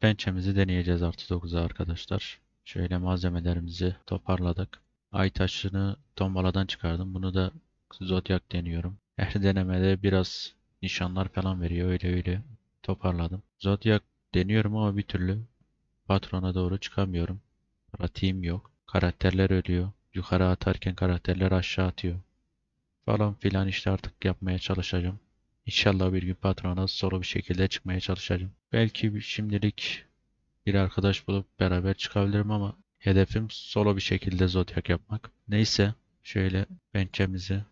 pençemizi deneyeceğiz artı 9'a arkadaşlar. Şöyle malzemelerimizi toparladık. Ay taşını tombaladan çıkardım. Bunu da zodyak deniyorum. Her denemede biraz nişanlar falan veriyor. Öyle öyle toparladım. Zodyak deniyorum ama bir türlü patrona doğru çıkamıyorum. Pratiğim yok. Karakterler ölüyor. Yukarı atarken karakterler aşağı atıyor. Falan filan işte artık yapmaya çalışacağım. İnşallah bir gün patrona solo bir şekilde çıkmaya çalışacağım. Belki şimdilik bir arkadaş bulup beraber çıkabilirim ama hedefim solo bir şekilde zodyak yapmak. Neyse şöyle pençemizi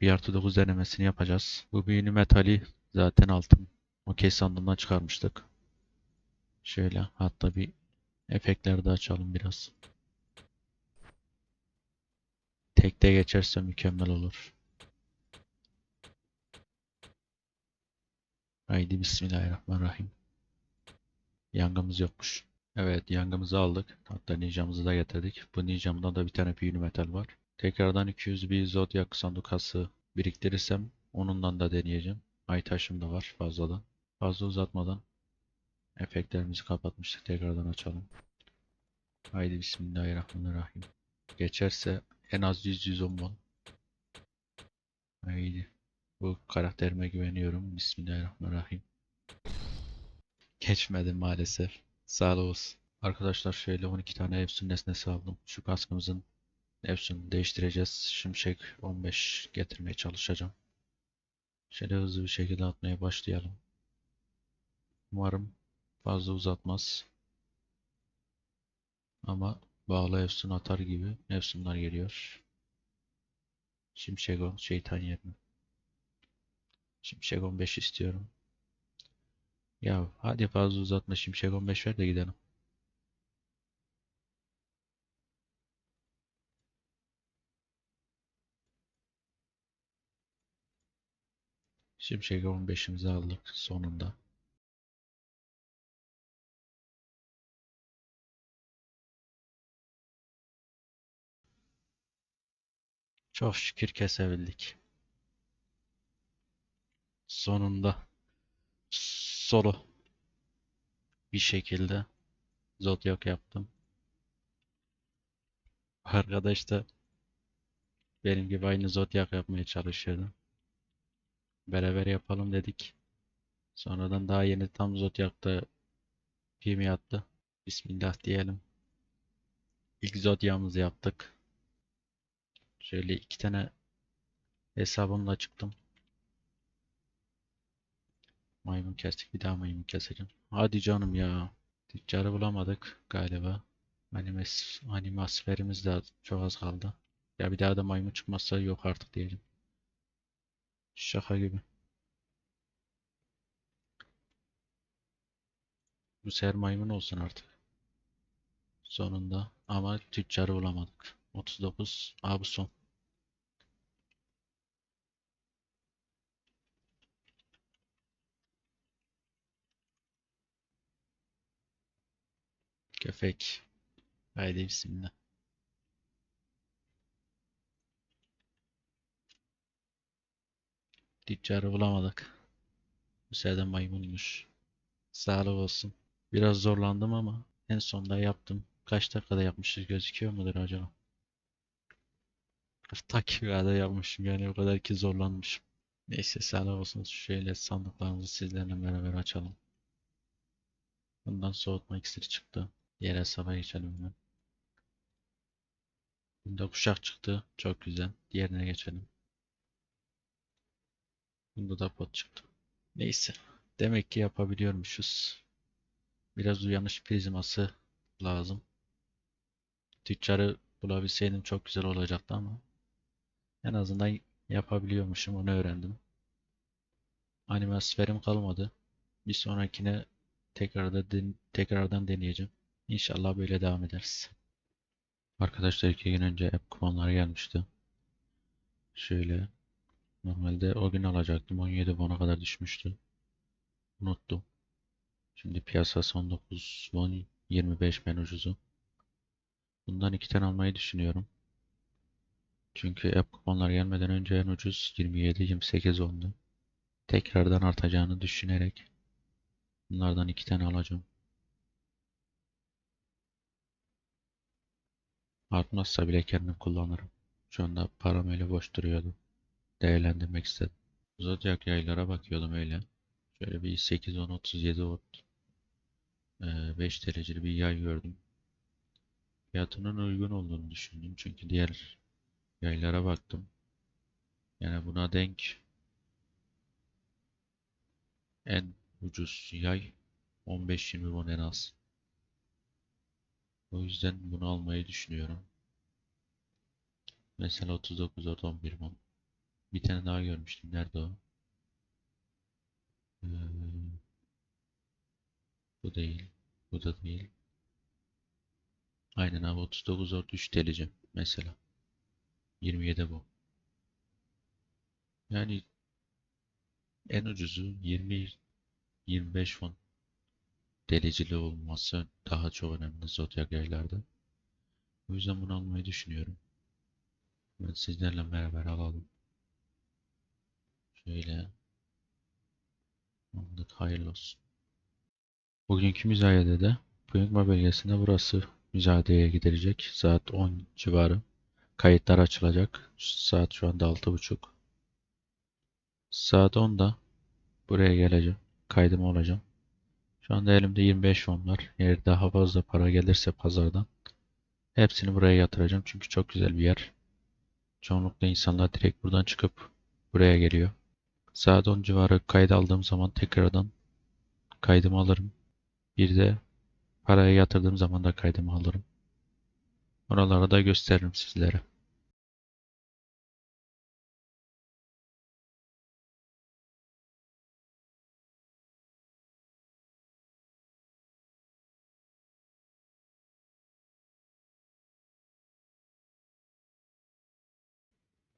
bir artı 9 denemesini yapacağız. Bu büyünü metali zaten altın. Okey sandığından çıkarmıştık. Şöyle hatta bir efektleri de açalım biraz. Tekte geçerse mükemmel olur. Haydi Bismillahirrahmanirrahim. Yangımız yokmuş. Evet yangımızı aldık. Hatta ninjamızı da getirdik. Bu ninjamda da bir tane büyülü metal var. Tekrardan 200 bir zodyak sandukası biriktirirsem onundan da deneyeceğim. Ay taşım da var fazladan. Fazla uzatmadan efektlerimizi kapatmıştık. Tekrardan açalım. Haydi Bismillahirrahmanirrahim. Geçerse en az 100-110 won. Haydi. Bu karakterime güveniyorum. Bismillahirrahmanirrahim. Geçmedi maalesef. Sağ olsun. Arkadaşlar şöyle 12 tane Efsun nesnesi aldım. Şu kaskımızın Efsun'u değiştireceğiz. Şimşek 15 getirmeye çalışacağım. Şöyle hızlı bir şekilde atmaya başlayalım. Umarım fazla uzatmaz. Ama bağlı Efsun atar gibi Efsunlar geliyor. Şimşek 10 şeytan yerine. Şimşek 15 istiyorum. Ya hadi fazla uzatma Şimşek 15 ver de gidelim. Şimşek 15'imizi aldık sonunda. Çok şükür kesebildik. Sonunda solo bir şekilde Zodyak yaptım. Arkadaş da benim gibi aynı Zodyak yapmaya çalışıyordu. Beraber yapalım dedik. Sonradan daha yeni tam Zodyak'ta pimi attı. Bismillah diyelim. İlk Zodyak'ımızı yaptık. Şöyle iki tane hesabımla çıktım. Maymun kestik. Bir daha maymun keseceğim. Hadi canım ya. Tüccarı bulamadık galiba. Animes, animasferimiz de çok az kaldı. Ya bir daha da maymun çıkmazsa yok artık diyelim. Şaka gibi. Bu sefer maymun olsun artık. Sonunda. Ama tüccarı bulamadık. 39. Aa bu son. Köpek. Haydi bismillah. Tüccarı bulamadık. Bu sefer de maymunmuş. Sağlık olsun. Biraz zorlandım ama en sonunda yaptım. Kaç dakikada yapmışız gözüküyor mudur acaba? 40 dakikada yapmışım yani o kadar ki zorlanmışım. Neyse sağlık olsun. Şöyle sandıklarımızı sizlerle beraber açalım. Bundan soğutma iksiri çıktı. Diğer hesaba geçelim hemen. Bunda kuşak çıktı. Çok güzel. Diğerine geçelim. Bunda da pot çıktı. Neyse. Demek ki yapabiliyormuşuz. Biraz uyanış prizması lazım. Tüccarı bulabilseydim çok güzel olacaktı ama en azından yapabiliyormuşum onu öğrendim. Animasferim kalmadı. Bir sonrakine tekrarda den- tekrardan deneyeceğim. İnşallah böyle devam ederiz. Arkadaşlar iki gün önce app kuponları gelmişti. Şöyle normalde o gün alacaktım. 17 won'a kadar düşmüştü. Unuttum. Şimdi piyasası 19 won 25 en ucuzu. Bundan iki tane almayı düşünüyorum. Çünkü app kuponlar gelmeden önce en ucuz 27-28 oldu. Tekrardan artacağını düşünerek bunlardan iki tane alacağım. Artmazsa bile kendim kullanırım. Şu anda param öyle boş duruyordu. Değerlendirmek istedim. Zodiac yaylara bakıyordum öyle. Şöyle bir 8 10 37 volt 5 dereceli bir yay gördüm. Fiyatının uygun olduğunu düşündüm. Çünkü diğer yaylara baktım. Yani buna denk en ucuz yay 15-20 won en az. O yüzden bunu almayı düşünüyorum. Mesela 39 orada 11 won. Bir tane daha görmüştüm. Nerede o? Ee, bu değil. Bu da değil. Aynen abi 39 orada 3 TL'ce mesela. 27 bu. Yani en ucuzu 20 25 fon delicili olması daha çok önemli Zodiac yaylarda. O yüzden bunu almayı düşünüyorum. Ben sizlerle beraber alalım. Şöyle. Anlık hayırlı olsun. Bugünkü müzayedede de Puyungma bölgesinde burası müzayedeye gidilecek. Saat 10 civarı. Kayıtlar açılacak. Saat şu anda 6.30. Saat 10'da buraya geleceğim. Kaydım olacağım. Şu anda elimde 25 won var. Eğer daha fazla para gelirse pazardan hepsini buraya yatıracağım. Çünkü çok güzel bir yer. Çoğunlukla insanlar direkt buradan çıkıp buraya geliyor. Saat 10 civarı kayıt aldığım zaman tekrardan kaydımı alırım. Bir de parayı yatırdığım zaman da kaydımı alırım. Oraları da gösteririm sizlere.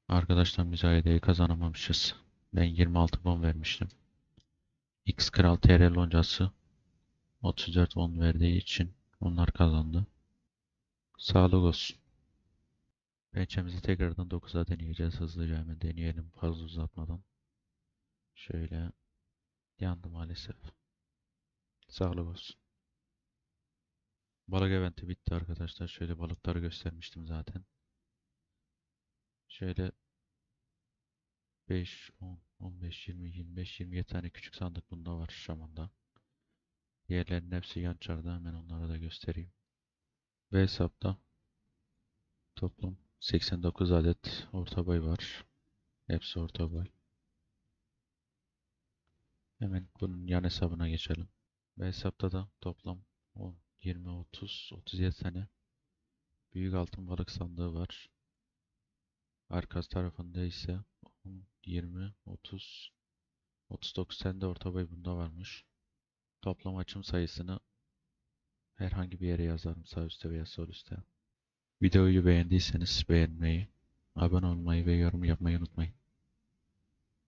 Arkadaşlar müzayedeyi kazanamamışız. Ben 26 bon vermiştim. X Kral TR loncası 34 bon verdiği için onlar kazandı. Sağlık olsun. Pençemizi tekrardan 9'a deneyeceğiz. Hızlıca hemen deneyelim fazla uzatmadan. Şöyle yandı maalesef. Sağlık olsun. Balık eventi bitti arkadaşlar. Şöyle balıkları göstermiştim zaten. Şöyle 5, 10, 15, 20, 25, 27 tane küçük sandık bunda var Şaman'da. Diğerlerinin hepsi yan çarda. Hemen onları da göstereyim. Ve hesapta toplam 89 adet orta boy var. Hepsi orta boy. Hemen bunun yan hesabına geçelim. Ve hesapta da toplam 10, 20, 30, 37 tane büyük altın balık sandığı var. Arka tarafında ise 10, 20, 30, 39 tane de orta boy bunda varmış. Toplam açım sayısını herhangi bir yere yazarım sağ üstte veya sol üstte. Videoyu beğendiyseniz beğenmeyi, abone olmayı ve yorum yapmayı unutmayın.